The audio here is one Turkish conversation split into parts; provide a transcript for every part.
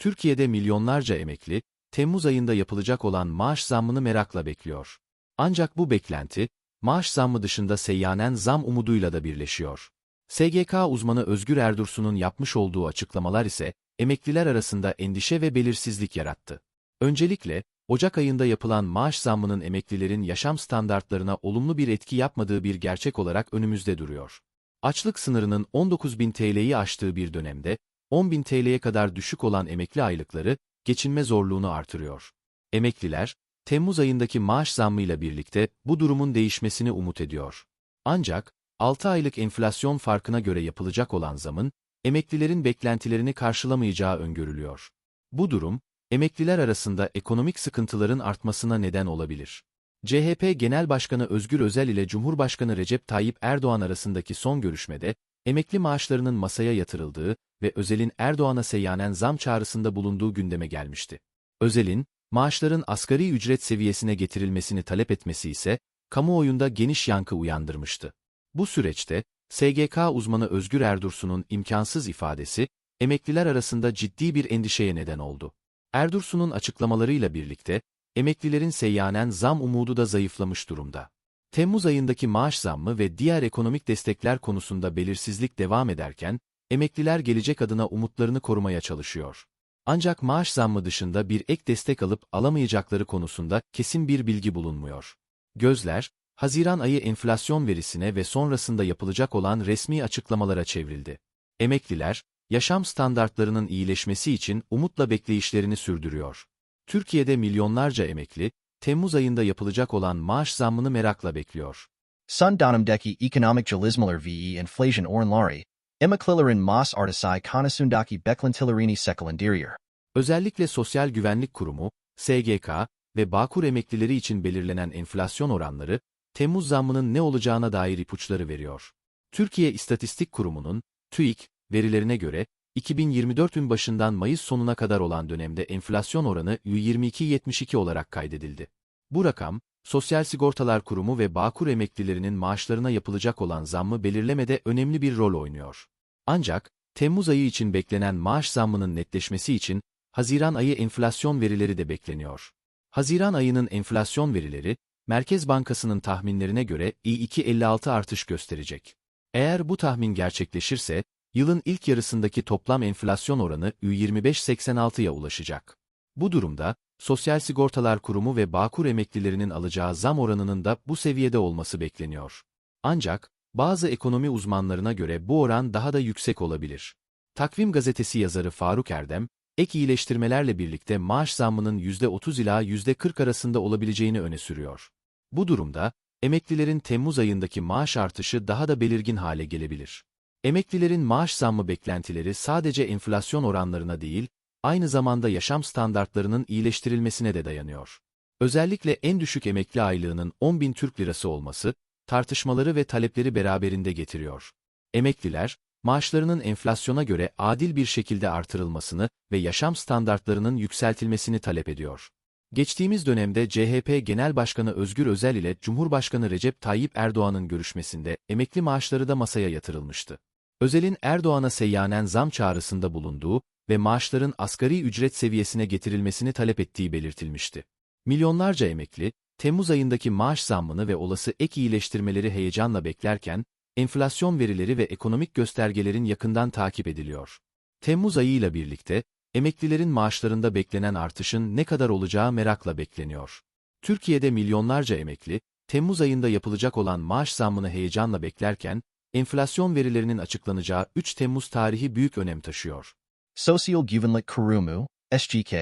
Türkiye'de milyonlarca emekli, Temmuz ayında yapılacak olan maaş zammını merakla bekliyor. Ancak bu beklenti, maaş zammı dışında seyyanen zam umuduyla da birleşiyor. SGK uzmanı Özgür Erdursun'un yapmış olduğu açıklamalar ise, emekliler arasında endişe ve belirsizlik yarattı. Öncelikle, Ocak ayında yapılan maaş zammının emeklilerin yaşam standartlarına olumlu bir etki yapmadığı bir gerçek olarak önümüzde duruyor. Açlık sınırının 19.000 TL'yi aştığı bir dönemde, 10.000 TL'ye kadar düşük olan emekli aylıkları, geçinme zorluğunu artırıyor. Emekliler, Temmuz ayındaki maaş zammıyla birlikte bu durumun değişmesini umut ediyor. Ancak, 6 aylık enflasyon farkına göre yapılacak olan zamın, emeklilerin beklentilerini karşılamayacağı öngörülüyor. Bu durum, emekliler arasında ekonomik sıkıntıların artmasına neden olabilir. CHP Genel Başkanı Özgür Özel ile Cumhurbaşkanı Recep Tayyip Erdoğan arasındaki son görüşmede, emekli maaşlarının masaya yatırıldığı ve Özel'in Erdoğan'a seyyanen zam çağrısında bulunduğu gündeme gelmişti. Özel'in, maaşların asgari ücret seviyesine getirilmesini talep etmesi ise, kamuoyunda geniş yankı uyandırmıştı. Bu süreçte, SGK uzmanı Özgür Erdursun'un imkansız ifadesi, emekliler arasında ciddi bir endişeye neden oldu. Erdursun'un açıklamalarıyla birlikte, emeklilerin seyyanen zam umudu da zayıflamış durumda. Temmuz ayındaki maaş zammı ve diğer ekonomik destekler konusunda belirsizlik devam ederken, emekliler gelecek adına umutlarını korumaya çalışıyor. Ancak maaş zammı dışında bir ek destek alıp alamayacakları konusunda kesin bir bilgi bulunmuyor. Gözler, Haziran ayı enflasyon verisine ve sonrasında yapılacak olan resmi açıklamalara çevrildi. Emekliler, yaşam standartlarının iyileşmesi için umutla bekleyişlerini sürdürüyor. Türkiye'de milyonlarca emekli, Temmuz ayında yapılacak olan maaş zammını merakla bekliyor. Son dönemdeki ekonomik gelişmeler ve enflasyon oranları, emeklilerin maaş artışı konusundaki beklentilerini şekillendiriyor. Özellikle Sosyal Güvenlik Kurumu, SGK ve Bağkur emeklileri için belirlenen enflasyon oranları, Temmuz zammının ne olacağına dair ipuçları veriyor. Türkiye İstatistik Kurumu'nun, TÜİK, verilerine göre, 2024'ün başından Mayıs sonuna kadar olan dönemde enflasyon oranı %22.72 olarak kaydedildi. Bu rakam, Sosyal Sigortalar Kurumu ve Bağkur emeklilerinin maaşlarına yapılacak olan zammı belirlemede önemli bir rol oynuyor. Ancak, Temmuz ayı için beklenen maaş zammının netleşmesi için, Haziran ayı enflasyon verileri de bekleniyor. Haziran ayının enflasyon verileri, Merkez Bankası'nın tahminlerine göre i2.56 artış gösterecek. Eğer bu tahmin gerçekleşirse, yılın ilk yarısındaki toplam enflasyon oranı %25.86'ya ulaşacak. Bu durumda, Sosyal Sigortalar Kurumu ve Bağkur emeklilerinin alacağı zam oranının da bu seviyede olması bekleniyor. Ancak, bazı ekonomi uzmanlarına göre bu oran daha da yüksek olabilir. Takvim gazetesi yazarı Faruk Erdem, ek iyileştirmelerle birlikte maaş zammının %30 ila %40 arasında olabileceğini öne sürüyor. Bu durumda, emeklilerin Temmuz ayındaki maaş artışı daha da belirgin hale gelebilir. Emeklilerin maaş zammı beklentileri sadece enflasyon oranlarına değil, aynı zamanda yaşam standartlarının iyileştirilmesine de dayanıyor. Özellikle en düşük emekli aylığının 10 bin Türk lirası olması, tartışmaları ve talepleri beraberinde getiriyor. Emekliler, maaşlarının enflasyona göre adil bir şekilde artırılmasını ve yaşam standartlarının yükseltilmesini talep ediyor. Geçtiğimiz dönemde CHP Genel Başkanı Özgür Özel ile Cumhurbaşkanı Recep Tayyip Erdoğan'ın görüşmesinde emekli maaşları da masaya yatırılmıştı. Özel'in Erdoğan'a seyyanen zam çağrısında bulunduğu ve maaşların asgari ücret seviyesine getirilmesini talep ettiği belirtilmişti. Milyonlarca emekli, Temmuz ayındaki maaş zammını ve olası ek iyileştirmeleri heyecanla beklerken, enflasyon verileri ve ekonomik göstergelerin yakından takip ediliyor. Temmuz ayıyla birlikte, emeklilerin maaşlarında beklenen artışın ne kadar olacağı merakla bekleniyor. Türkiye'de milyonlarca emekli, Temmuz ayında yapılacak olan maaş zammını heyecanla beklerken, enflasyon verilerinin açıklanacağı 3 Temmuz tarihi büyük önem taşıyor. Sosyal Güvenlik Kurumu, SGK,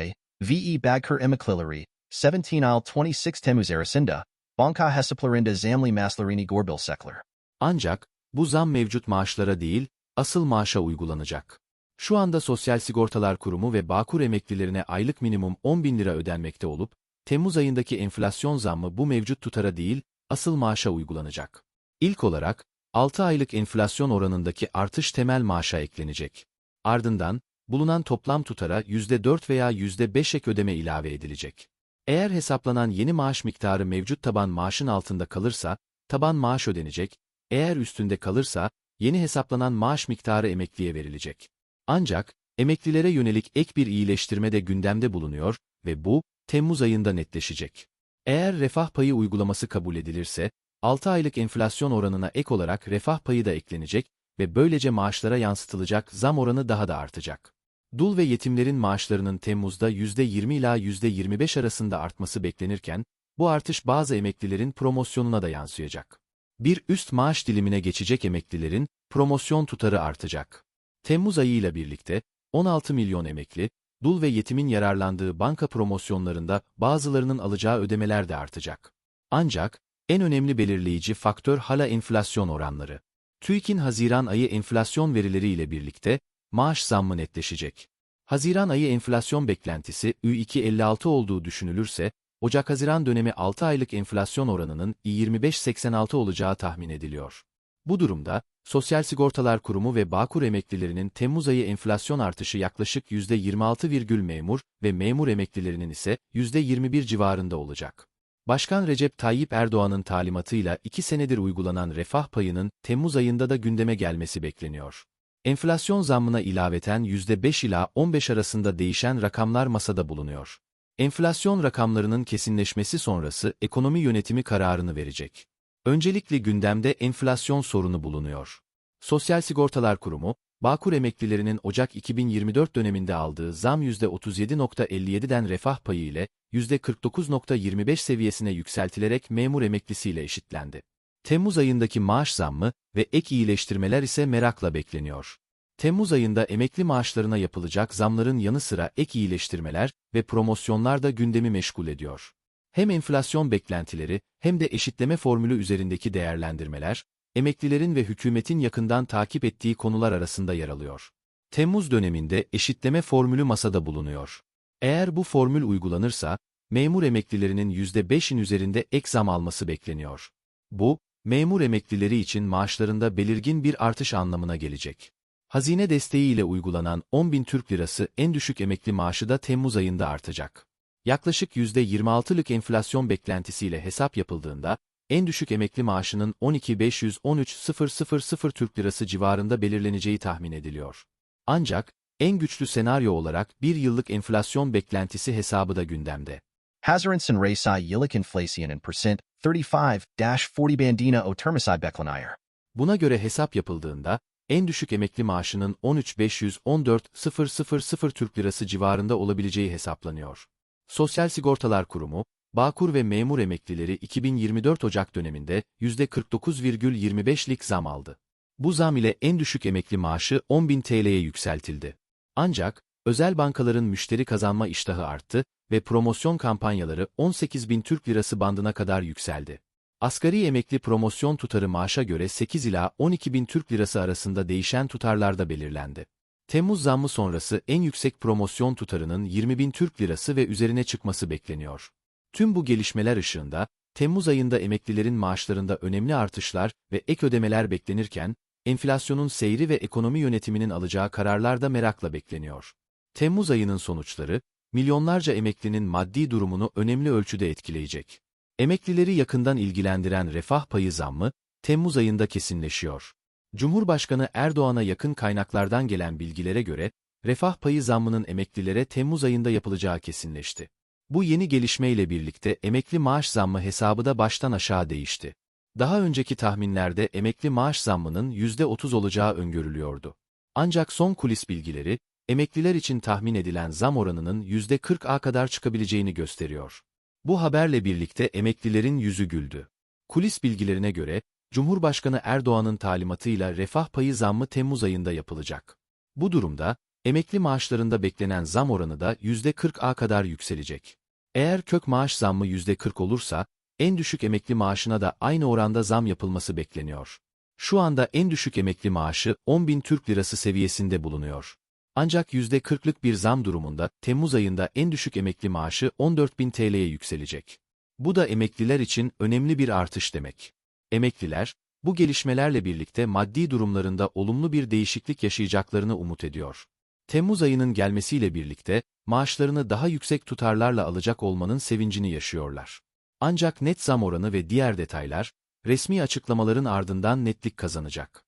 VE Bagkur Emeklileri, 17 il 26 Temmuz arasında, banka hesaplarında zamli maslarını görbilsekler. Ancak, bu zam mevcut maaşlara değil, asıl maaşa uygulanacak. Şu anda Sosyal Sigortalar Kurumu ve Bağkur emeklilerine aylık minimum 10 bin lira ödenmekte olup, Temmuz ayındaki enflasyon zammı bu mevcut tutara değil, asıl maaşa uygulanacak. İlk olarak, 6 aylık enflasyon oranındaki artış temel maaşa eklenecek. Ardından, bulunan toplam tutara %4 veya %5 ek ödeme ilave edilecek. Eğer hesaplanan yeni maaş miktarı mevcut taban maaşın altında kalırsa, taban maaş ödenecek, eğer üstünde kalırsa, yeni hesaplanan maaş miktarı emekliye verilecek. Ancak, emeklilere yönelik ek bir iyileştirme de gündemde bulunuyor ve bu, Temmuz ayında netleşecek. Eğer refah payı uygulaması kabul edilirse, 6 aylık enflasyon oranına ek olarak refah payı da eklenecek ve böylece maaşlara yansıtılacak zam oranı daha da artacak. Dul ve yetimlerin maaşlarının Temmuz'da %20 ila %25 arasında artması beklenirken, bu artış bazı emeklilerin promosyonuna da yansıyacak. Bir üst maaş dilimine geçecek emeklilerin promosyon tutarı artacak. Temmuz ayıyla birlikte 16 milyon emekli, dul ve yetimin yararlandığı banka promosyonlarında bazılarının alacağı ödemeler de artacak. Ancak en önemli belirleyici faktör hala enflasyon oranları. TÜİK'in Haziran ayı enflasyon verileri ile birlikte maaş zammı netleşecek. Haziran ayı enflasyon beklentisi Ü2.56 olduğu düşünülürse, Ocak-Haziran dönemi 6 aylık enflasyon oranının I25.86 olacağı tahmin ediliyor. Bu durumda, Sosyal Sigortalar Kurumu ve Bağkur emeklilerinin Temmuz ayı enflasyon artışı yaklaşık %26, memur ve memur emeklilerinin ise %21 civarında olacak. Başkan Recep Tayyip Erdoğan'ın talimatıyla iki senedir uygulanan refah payının Temmuz ayında da gündeme gelmesi bekleniyor. Enflasyon zammına ilaveten %5 ila 15 arasında değişen rakamlar masada bulunuyor. Enflasyon rakamlarının kesinleşmesi sonrası ekonomi yönetimi kararını verecek. Öncelikle gündemde enflasyon sorunu bulunuyor. Sosyal Sigortalar Kurumu, Bağkur emeklilerinin Ocak 2024 döneminde aldığı zam %37.57'den refah payı ile %49.25 seviyesine yükseltilerek memur emeklisiyle eşitlendi. Temmuz ayındaki maaş zammı ve ek iyileştirmeler ise merakla bekleniyor. Temmuz ayında emekli maaşlarına yapılacak zamların yanı sıra ek iyileştirmeler ve promosyonlar da gündemi meşgul ediyor. Hem enflasyon beklentileri hem de eşitleme formülü üzerindeki değerlendirmeler, emeklilerin ve hükümetin yakından takip ettiği konular arasında yer alıyor. Temmuz döneminde eşitleme formülü masada bulunuyor. Eğer bu formül uygulanırsa, memur emeklilerinin %5'in üzerinde ek zam alması bekleniyor. Bu, memur emeklileri için maaşlarında belirgin bir artış anlamına gelecek. Hazine desteğiyle uygulanan 10 bin Türk Lirası en düşük emekli maaşı da Temmuz ayında artacak. Yaklaşık %26'lık enflasyon beklentisiyle hesap yapıldığında, en düşük emekli maaşının 12.513.000 Türk Lirası civarında belirleneceği tahmin ediliyor. Ancak, en güçlü senaryo olarak bir yıllık enflasyon beklentisi hesabı da gündemde. Hazırensın Raysay yıllık enflasyon percent 35-40 bandina o termisay beklenir. Buna göre hesap yapıldığında, en düşük emekli maaşının 13.514.000 Türk Lirası civarında olabileceği hesaplanıyor. Sosyal Sigortalar Kurumu, Bağkur ve memur emeklileri 2024 Ocak döneminde %49,25'lik zam aldı. Bu zam ile en düşük emekli maaşı 10.000 TL'ye yükseltildi. Ancak, özel bankaların müşteri kazanma iştahı arttı ve promosyon kampanyaları 18.000 Türk Lirası bandına kadar yükseldi. Asgari emekli promosyon tutarı maaşa göre 8 ila 12.000 Türk Lirası arasında değişen tutarlarda belirlendi. Temmuz zammı sonrası en yüksek promosyon tutarının 20.000 Türk Lirası ve üzerine çıkması bekleniyor. Tüm bu gelişmeler ışığında, Temmuz ayında emeklilerin maaşlarında önemli artışlar ve ek ödemeler beklenirken, enflasyonun seyri ve ekonomi yönetiminin alacağı kararlar da merakla bekleniyor. Temmuz ayının sonuçları, milyonlarca emeklinin maddi durumunu önemli ölçüde etkileyecek. Emeklileri yakından ilgilendiren refah payı zammı, Temmuz ayında kesinleşiyor. Cumhurbaşkanı Erdoğan'a yakın kaynaklardan gelen bilgilere göre, refah payı zammının emeklilere Temmuz ayında yapılacağı kesinleşti. Bu yeni gelişmeyle birlikte emekli maaş zammı hesabı da baştan aşağı değişti. Daha önceki tahminlerde emekli maaş zammının %30 olacağı öngörülüyordu. Ancak son kulis bilgileri, emekliler için tahmin edilen zam oranının %40'a kadar çıkabileceğini gösteriyor. Bu haberle birlikte emeklilerin yüzü güldü. Kulis bilgilerine göre, Cumhurbaşkanı Erdoğan'ın talimatıyla refah payı zammı Temmuz ayında yapılacak. Bu durumda, emekli maaşlarında beklenen zam oranı da %40'a kadar yükselecek. Eğer kök maaş zammı %40 olursa, en düşük emekli maaşına da aynı oranda zam yapılması bekleniyor. Şu anda en düşük emekli maaşı 10.000 Türk Lirası seviyesinde bulunuyor. Ancak %40'lık bir zam durumunda Temmuz ayında en düşük emekli maaşı 14.000 TL'ye yükselecek. Bu da emekliler için önemli bir artış demek. Emekliler, bu gelişmelerle birlikte maddi durumlarında olumlu bir değişiklik yaşayacaklarını umut ediyor. Temmuz ayının gelmesiyle birlikte, maaşlarını daha yüksek tutarlarla alacak olmanın sevincini yaşıyorlar. Ancak net zam oranı ve diğer detaylar, resmi açıklamaların ardından netlik kazanacak.